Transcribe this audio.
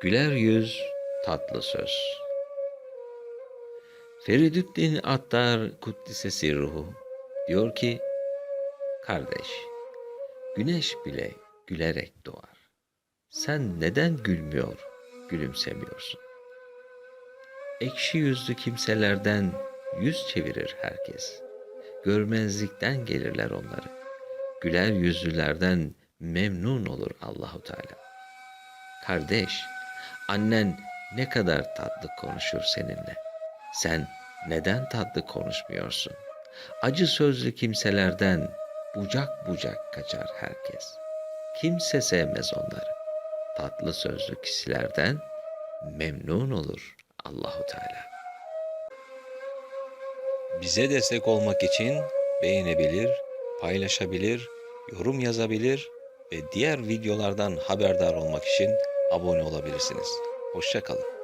Güler yüz, tatlı söz. Feridüddin Attar Kuddise Sirruhu diyor ki, Kardeş, güneş bile gülerek doğar. Sen neden gülmüyor, gülümsemiyorsun? Ekşi yüzlü kimselerden yüz çevirir herkes. Görmezlikten gelirler onları. Güler yüzlülerden memnun olur Allahu Teala. Kardeş, annen ne kadar tatlı konuşur seninle. Sen neden tatlı konuşmuyorsun? Acı sözlü kimselerden bucak bucak kaçar herkes. Kimse sevmez onları. Tatlı sözlü kişilerden memnun olur Allahu Teala. Bize destek olmak için beğenebilir, paylaşabilir, yorum yazabilir ve diğer videolardan haberdar olmak için abone olabilirsiniz. Hoşçakalın.